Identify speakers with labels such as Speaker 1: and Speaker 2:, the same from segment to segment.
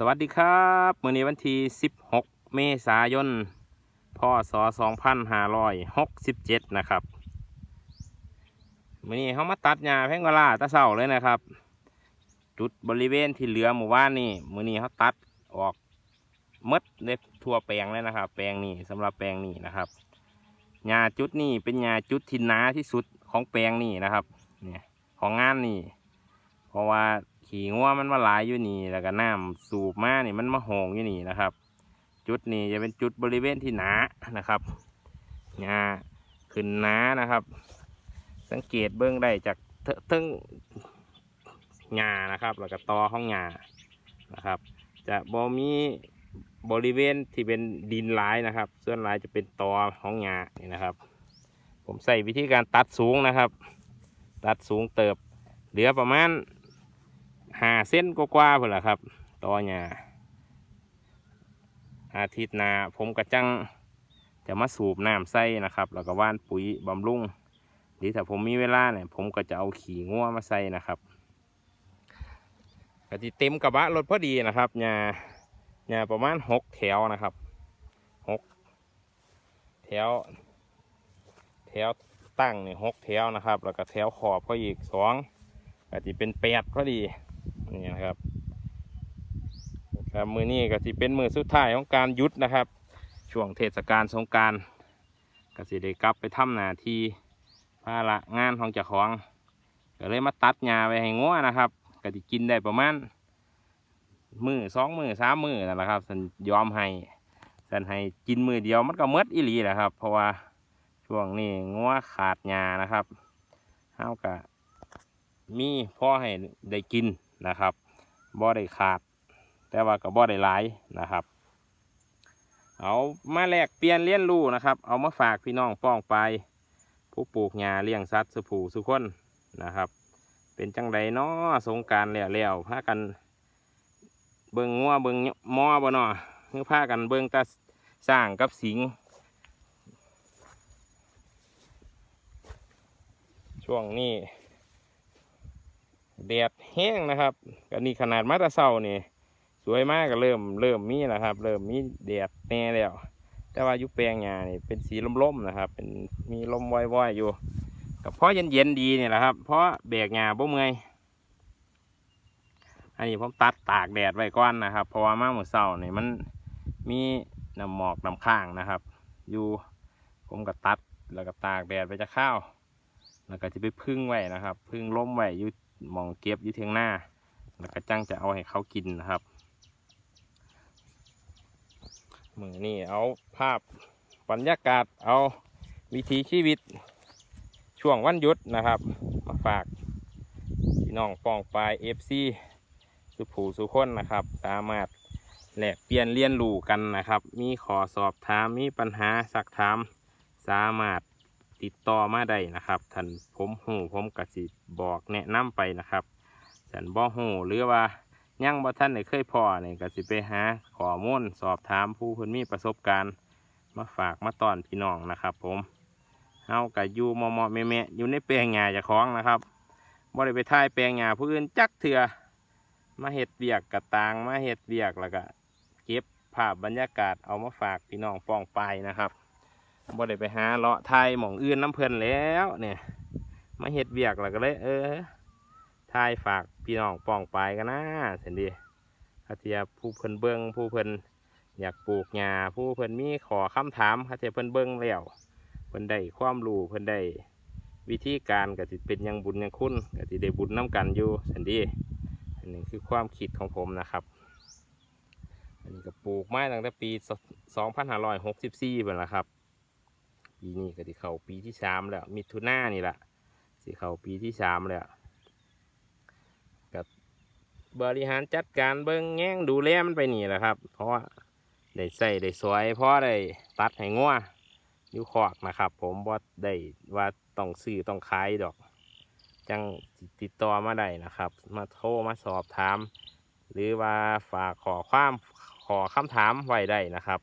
Speaker 1: สวัสดีครับมื้อนี้วันที่ 16 เมษายน พศ 2567 นะครับมื้อนี้เขามาตัดหญ้าแพงกวาลาตะเศร้าเลยนะครับ จุดบริเวณที่เหลือหมู่บ้านนี่มื้อนี้เขาตัดออกมดเลยทั่วแปลงเลยนะครับ แปลงนี้สำหรับแปลงนี้นะครับหญ้าจุดนี้เป็นหญ้าจุดที่หนาที่สุดของแปลงนี้นะครับ เนี่ยของงานนี่เพราะว่า ขี่งัวมันมาหลายอยู่นี่ แล้วก็น้ำสูบมานี่มันมาหงอยู่นี่นะครับ จุดนี้จะเป็นจุดบริเวณที่หนานะครับหญ้าขึ้นหนานะครับ สังเกตเบื้องได้จากเทเทึงหญ้านะครับ แล้วก็ตอของหญ้านะครับ จะบ่มีบริเวณที่เป็นดินหลายนะครับ ส่วนหลายจะเป็นตอของหญ้านี่นะครับ ผมใส่วิธีการตัดสูงนะครับ ตัดสูงเติบเหลือประมาณ หาเส้นกว่าๆเพื่อละครับตอหญ้าอาทิตย์หน้าผมกระจังจะมาสูบน้ำใส่นะครับ แล้วก็ว่านปุ๋ยบำรุงหรือถ้าผมมีเวลาเนี่ยผมก็จะเอาขี่งัวมาใส่นะครับก็จะเต็มกระบะรถพอดีนะครับหญ้าหญ้าประมาณหกแถวนะครับหกแถว แถวตั้งเนี่ยหกแถวนะครับ แล้วก็แถวขอบก็อีกสองก็จะเป็นแปดพอดี นี่นะครับครับมือนี้ก็จะเป็นมือสุดท้ายของการยุดนะครับ ช่วงเทศกาลสงการก็สิได้กลับไปทำหน้าที่ภาระงานของเจ้าของก็เลยมาตัดหญ้าไว้ให้งัวนะครับก็จะกินได้ประมาณมือสองมือสามมือนั่นแหละครับสันยอมให้สันให้กินมือเดียวมันก็หมดอีหลีแหละครับ เพราะว่าช่วงนี้งัวขาดหญ้านะครับเฮากะมีพ่อให้ได้กิน นะครับบ่ได้ขาด แต่ว่าก็บ่ได้หลายนะครับ เอามาแลกเปลี่ยนเลี้ยนรู้นะครับ เอามาฝากพี่น้องป้องไป ผู้ปลูกหญ้าเลี้ยงสัตว์สุผูสุคนนะครับ เป็นจังไดเนาะสงการแล้วแล้วพากันเบิ่งงัวเบิ่งมอบ่เนาะคือพากันเบิ่งแตาสร้างกับสิง ช่วงนี้ แดดแห้งนะครับก็นี่ขนาดมาตาเศร้านี่สวยมากก็เริ่มเริ่มมีนะครับ เริ่มมีแดดแน่แล้ว แต่ว่ายุแปลงหญ้านี่เป็นสีล่มๆนะครับ เป็นมีลมว่อยๆอยู่กับเพราะเย็นๆดีนี่แหละครับ เพราะแบกหญ้าบ่เมื่อยอันนี้ผมตัดตากแดดไว้ก่อนนะครับ เพราะว่ามาเมื่อเช้านี่มันมีน้ำหมอกน้ำข้างนะครับ อยู่ผมก็ตัดแล้วก็ตากแดดไปจะข้าวแล้วก็จะไปพึ่งไว้นะครับ พึ่งล้มไว้อยู่ มองเก็บอยู่เทียงหน้า แล้วก็จังจะเอาให้เขากินนะครับมือนี่เอาภาพบรรยากาศเอาวิถีชีวิต ช่วงวันหยุดนะครับ มาฝากพี่น้องปองปลายเอฟซีสุผูสุคนนะครับ สามารถแลกเปลี่ยนเรียนรู้กันนะครับ มีขอสอบถามมีปัญหาสักถาม สามารถ ติดต่อมาได้นะครับท่านผมหูผมกสิบอกแนะนำไปนะครับฉันบ่หูหรือว่ายังบ่ท่านได้เคยพอเนี่ยกสิไปหาข้อมูลสอบถามผู้คนมีประสบการณ์ มาฝากมาตอนพี่น้องนะครับ ผมเฮากับอยู่มอมอแม่แม่อยู่ในแปลงหญ้าจะคล้องนะครับบ่ได้ไปถ่ายแปลงหญ้าผู้อื่นจักเถื่อมาเห็ดเบียกกระตางมาเห็ดเบียกแล้วก็เก็บภาพบรรยากาศเอามาฝากพี่น้องป้องไปนะครับ บ่ได้ไปหาเลาะไทยหมองอื่นน้ำเพลินแล้วเนี่ย มาเฮ็ดเบียกแล้วก็เลย เออทายฝากพี่น้องป้องไปกันนะเห็นดีถ้าเทียผู้เพิ่นเบิ้งผู้เพิ่นอยากปลูกหญ้าผู้เพิ่นมีขอคำถามถ้าเทียเพิ่นเบิ้งแล้วเพิ่นได้ความรู้เพิ่นได้วิธีการก็สิเป็นยังบุญยังคุณก็สิได้บุญน้กันอยู่เห็นดีอันนี้คือความคิดของผมนะครับ อันนี้ก็ปลูกไม้ตั้งแต่ปี 2564เป็นละครับ ปีนี้ก็สิเข้าปีที่สามแล้ว มิถุนายนนี่แหละสิเข้าปีที่สามแล้วกับบริหารจัดการเบิ้งแง่งดูแลมันไปนี่แหละครับ เพราะว่าได้ใส่ได้สวยเพราะได้ตัดให้งัวอยู่คอกนะครับ ผมบ่าได้ว่าต้องซื้อต้องขายดอก จังติดต่อมาได้นะครับ มาโทรมาสอบถาม หรือว่าฝากขอความขอคำถามไว้ได้นะครับ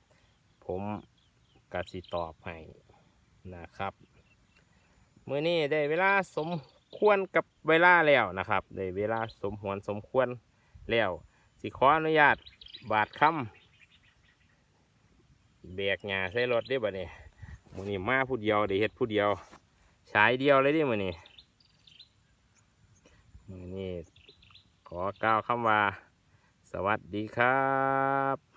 Speaker 1: ผมก็สิตอบให้ นะครับมื้อนี้ได้เวลาสมควรกับเวลาแล้วนะครับได้เวลาสมหวนสมควรแล้วสิขออนุญาตบาทคำแบกหญ้าใส่รถได้บ่เนี่ยมือนี้มาผู้เดียวได้เฮ็ดผู้เดียวฉายเดียวเลยดิมือนี้มือนี้ขอกล่าวคำว่า สวัสดีครับ